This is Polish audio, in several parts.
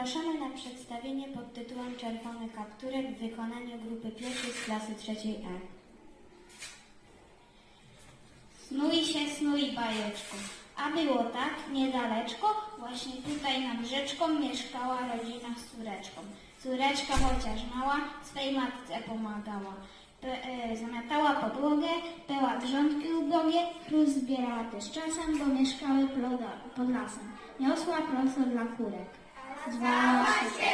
Zapraszamy na przedstawienie pod tytułem Czerwony kapturek w wykonaniu grupy pierwszej z klasy trzeciej E. Snuj się, snuj bajeczko. A było tak, niedaleczko, właśnie tutaj nad rzeczką mieszkała rodzina z córeczką. Córeczka chociaż mała, swej matce pomagała. E, zamiatała podłogę, peła grządki ubogie, chrust zbierała też czasem, bo mieszkały pod lasem. Niosła prosto dla kurek. Zwała się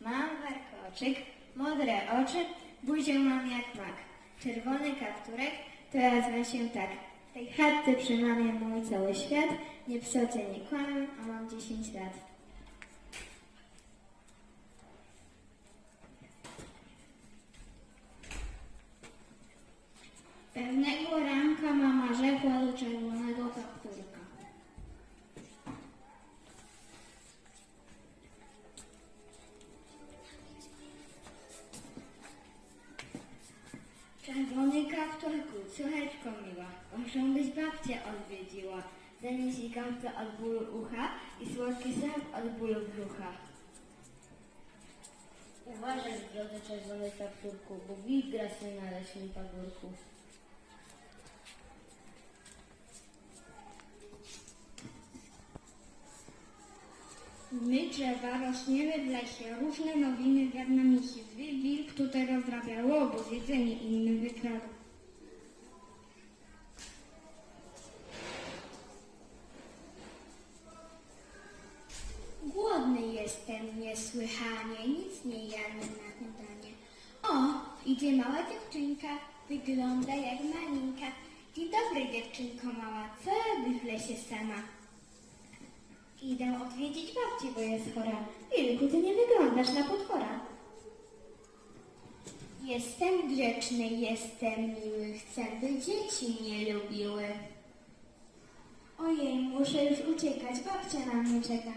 Mam warkoczyk, modre oczy, buzię mam jak mak. Czerwony kapturek, to ja się tak. W tej chatce przy mamie mój cały świat, nie psocie, nie kłamię, a mam 10 lat. Pewnego mama rzekła do czerwonego kapturka. Czerwony kapturku, córeczko miła, muszę byś babcię odwiedziła. Zanieś jej gąbkę od bólu ucha i słodki sap od bólu brzucha. Uważaj w drodze czerwony kapturku, bo wilk grasuje na leśnym pagórku. My drzewa rośniemy w lesie, różne nowiny wiadnami się zły, wilk tutaj rozrabiało, bo jedzenie innym wykradł. Głodny jestem niesłychanie, nic nie jadłem na śniadanie. O, idzie mała dziewczynka, wygląda jak malinka. Dzień dobry dziewczynko mała, co robisz w lesie sama? Idę odwiedzić babci, bo jest chora. Wilku, ty nie wyglądasz na potwora. Jestem grzeczny, jestem miły, chcę, by dzieci mnie lubiły. Ojej, muszę już uciekać, babcia na mnie czeka.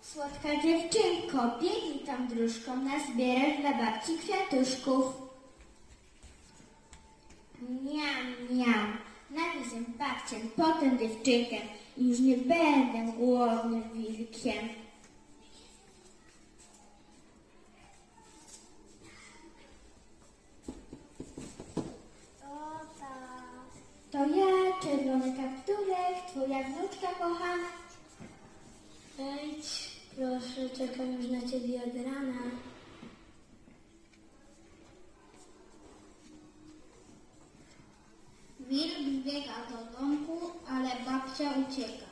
Słodka dziewczynko, biegnij tam dróżką, nazbierać dla babci kwiatuszków. Miam, miam, nawiedzę babcię, potem dziewczynkę już nie będę głodnym wilkiem. To ja, czerwony kapturek, twoja wnuczka kochana. Wejdź, proszę, czekam już na ciebie od rana. Wilk wbiega do babcia ucieka.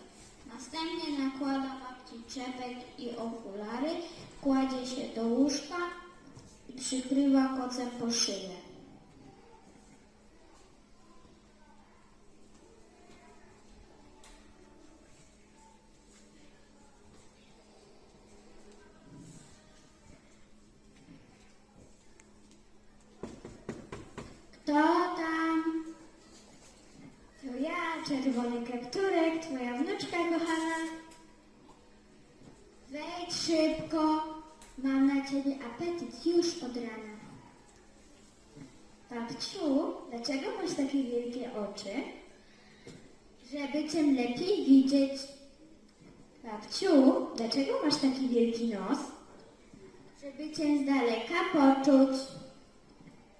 Następnie nakłada babci czepek i okulary, kładzie się do łóżka i przykrywa kocem po szyję. Kto tam? To ja, czerwony kapturek, twoja wnuczka kochana. Wejdź szybko, mam na ciebie apetyt już od rana. Babciu, dlaczego masz takie wielkie oczy? Żeby cię lepiej widzieć, Babciu, dlaczego masz taki wielki nos? żeby cię z daleka poczuć,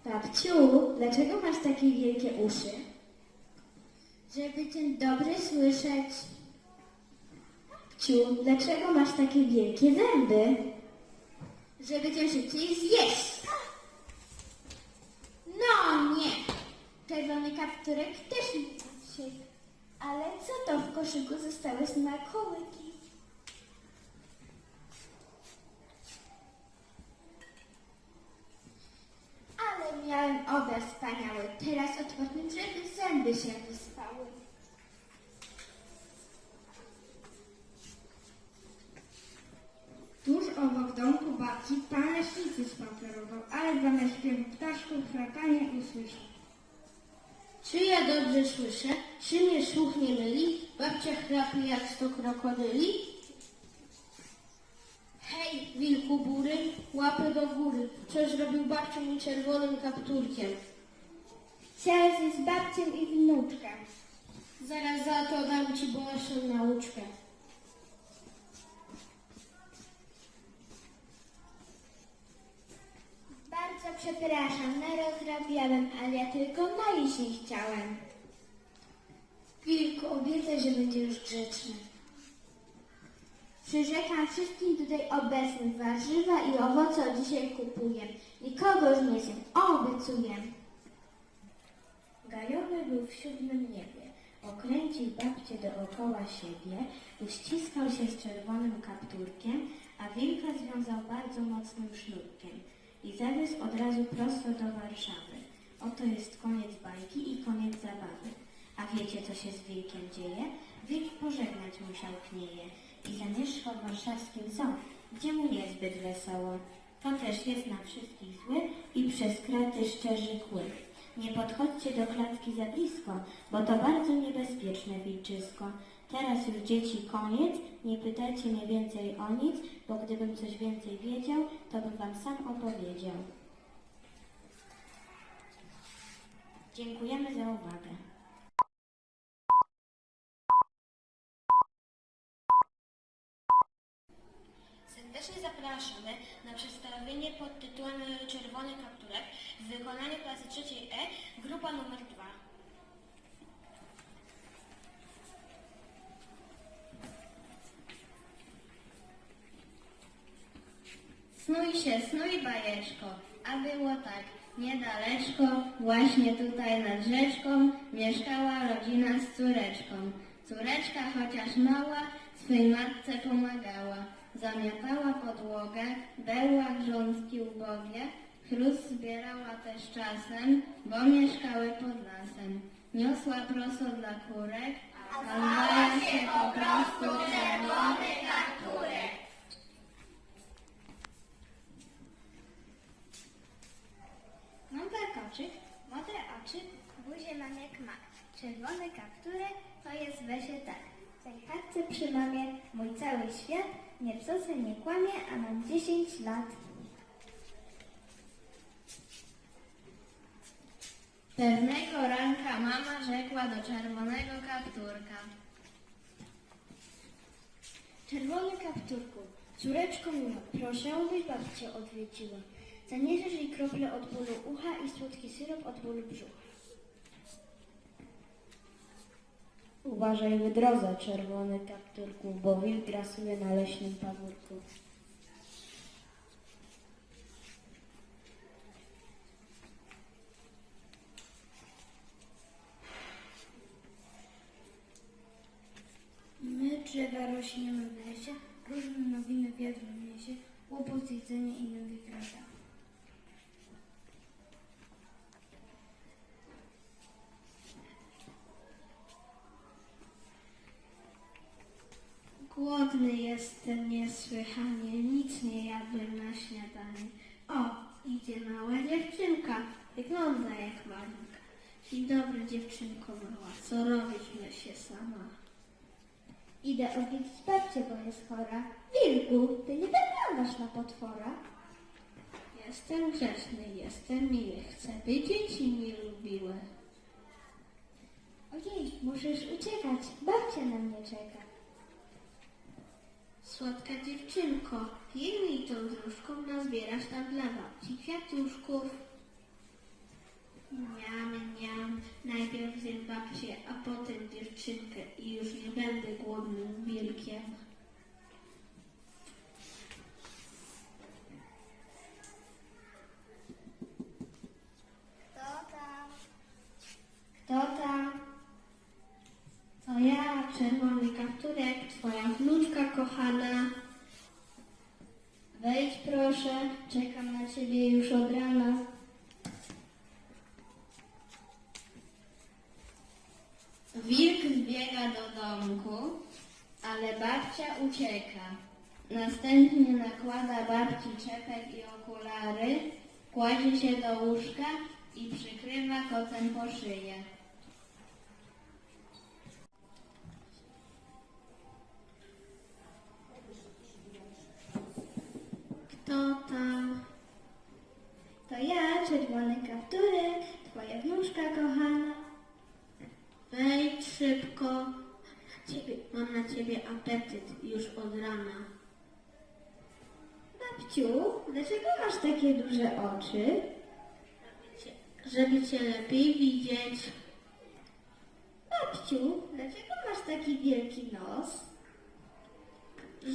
Babciu, dlaczego masz takie wielkie uszy? żeby cię dobrze słyszeć, Babciu, dlaczego masz takie wielkie zęby? żeby cię szybciej zjeść. No nie, czerwony kapturek też mi się. Ale co to w koszyku zostały smakołyki? Ale miałem obraz wspaniały, teraz odpocznę, żeby zęby się wyspały. Tuż obok domku babci pan leśnicy spacerował, ale zamiast śpiewu ptaszków frakanie usłyszał. Czy ja dobrze słyszę? Czy mnie słuch nie myli? Babcia chrapie jak sto krokodyli? Hej, wilku bury, łapy do góry. Co zrobił babciu mi czerwonym kapturkiem? Chciałeś zjeść z babcią i wnuczkę. Zaraz za to dam ci boleszną nauczkę. Przepraszam, narozrabiałem, ale ja tylko najeść nie chciałem. Wilku, obiecaj, że będziesz grzeczny. Przyrzekam wszystkim tutaj obecnym warzywa i owoce dzisiaj kupuję. Nikogo już nie zjem, obiecuję. Gajowy był w siódmym niebie. Okręcił babcię dookoła siebie, uściskał się z czerwonym kapturkiem, a wilka związał bardzo mocnym sznurkiem i zawiózł od razu prosto do Warszawy. Oto jest koniec bajki i koniec zabawy. A wiecie, co się z wilkiem dzieje? Wilk pożegnać musiał knieje i zamieszkał w warszawskim zoo, gdzie mu niezbyt wesoło. To też jest na wszystkich zły i przez kraty szczerzy kły. Nie podchodźcie do klatki za blisko, bo to bardzo niebezpieczne wilczysko. Teraz już dzieci koniec, nie pytajcie mnie więcej o nic, bo gdybym coś więcej wiedział, to bym wam sam opowiedział. Dziękujemy za uwagę. Serdecznie zapraszamy na przedstawienie pod tytułem Czerwony kapturek w wykonaniu klasy trzeciej E, grupa numer 2. Snuj się, snuj bajeczko, a było tak, niedaleczko, właśnie tutaj nad rzeczką, mieszkała rodzina z córeczką. Córeczka, chociaż mała, swej matce pomagała. Zamiatała podłogę, berła grządki ubogie, chrust zbierała też czasem, bo mieszkały pod lasem. Niosła proso dla kurek, a zwała się po prostu czerwony kapturek. Mam warkoczyk, modre oczy, buzię mam jak mak. Czerwony kapturek to jest wesie tak. W tej chatce przy mamie mój cały świat, nie psosę, nie kłamie, a mam 10 lat. Pewnego ranka mama rzekła do czerwonego kapturka. Czerwony kapturku, córeczko miła, proszę, byś babcię odwiedziła. Zaniesiesz jej krople od bólu ucha i słodki syrop od bólu brzucha. Uważaj wydroza, czerwony kapturku, bo wilk grasuje na leśnym pagórku. My drzewa rośniemy w lesie, różne nowiny wiatr niesie, łopot jedzenie i nowy Głodny jestem niesłychanie, nic nie jadłem na śniadanie. O, idzie mała dziewczynka, wygląda jak malinka. Dzień dobry dziewczynko mała, co robisz w lesie sama? Idę odwiedzić babcię, bo jest chora. Wilku, ty nie wyglądasz na potwora. Jestem grzeczny, jestem miły, chcę by dzieci mi lubiły. Ojej, musisz uciekać, babcia na mnie czeka. Słodka dziewczynko, jednej tą dróżką nazbierasz tam dla babci kwiatuszków. Miam, miam, najpierw zjem babcię, a potem dziewczynkę i już nie będę głodnym wilkiem. Kto tam? Kto tam? To ja, czerwony kapturek, twoja wnuczka kochana. Wejdź proszę, czekam na ciebie już od rana. Wilk zbiega do domku, ale babcia ucieka. Następnie nakłada babci czepek i okulary, kładzie się do łóżka i przykrywa kocem po szyję. Kto tam? To ja, czerwony kapturek, twoja wnuczka kochana. Ciebie apetyt już od rana. Babciu, dlaczego masz takie duże oczy? Żeby cię lepiej widzieć. Babciu, dlaczego masz taki wielki nos?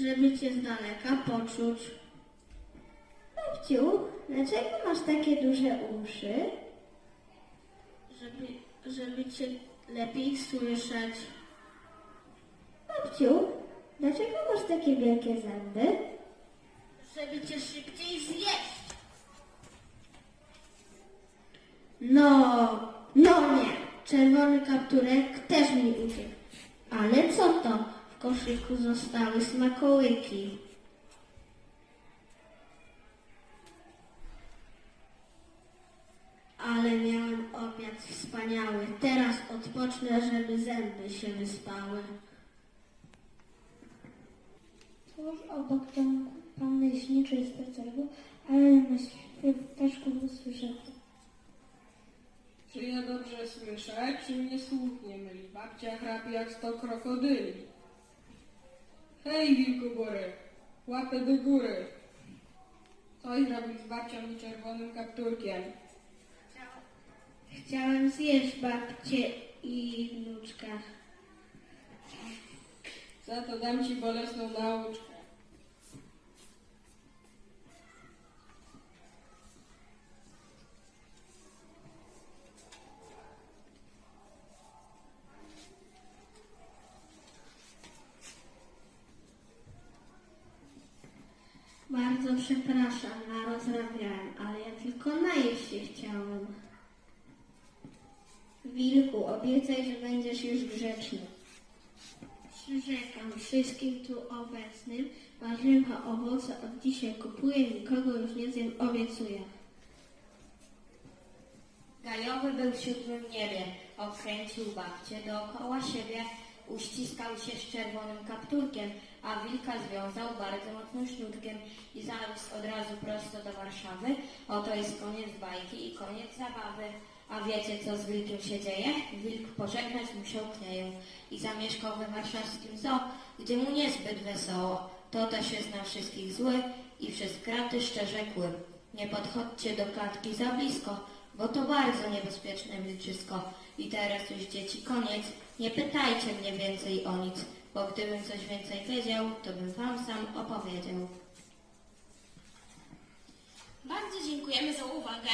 Żeby cię z daleka poczuć. Babciu, dlaczego masz takie duże uszy? Żeby, żeby cię lepiej słyszeć. Babciu, dlaczego masz takie wielkie zęby? Żeby cię szybciej zjeść. No, no nie. Czerwony kapturek też mi uciekł. Ale co to? W koszyku zostały smakołyki. Ale miałem obiad wspaniały. Teraz odpocznę, żeby zęby się wyspały. Tuż obok domku panny leśniczej spacerował, ale na śpiew ptaszków usłyszał. Czy ja dobrze słyszę, czy mnie słuch nie myli? Babcia chrapie jak sto krokodyli. Hej, wilku góry, łapę do góry. Coś zrobić z babcią i czerwonym kapturkiem. Chciałem zjeść babcię i wnuczka. Za to dam ci bolesną nauczkę. Bardzo przepraszam, narozrabiałem, ale ja tylko najeść się chciałem. Wilku, obiecaj, że będziesz już grzeczny. Przyrzekam wszystkim tu obecnym, warzywa, owoce od dzisiaj kupuję, nikogo już nie zjem, obiecuję. Gajowy był w siódmym niebie, okręcił babcię dookoła siebie, uściskał się z czerwonym kapturkiem, a wilka związał bardzo mocnym sznurkiem i zawisł od razu prosto do Warszawy. Oto jest koniec bajki i koniec zabawy. A wiecie, co z wilkiem się dzieje? Wilk pożegnać musiał knieję i zamieszkał we warszawskim zoo, gdzie mu niezbyt wesoło. To też jest na wszystkich zły i przez kraty szczerze kły. Nie podchodźcie do klatki za blisko, bo to bardzo niebezpieczne wilczysko. I teraz już dzieci koniec, nie pytajcie mnie więcej o nic, bo gdybym coś więcej wiedział, to bym wam sam opowiedział. Bardzo dziękujemy za uwagę.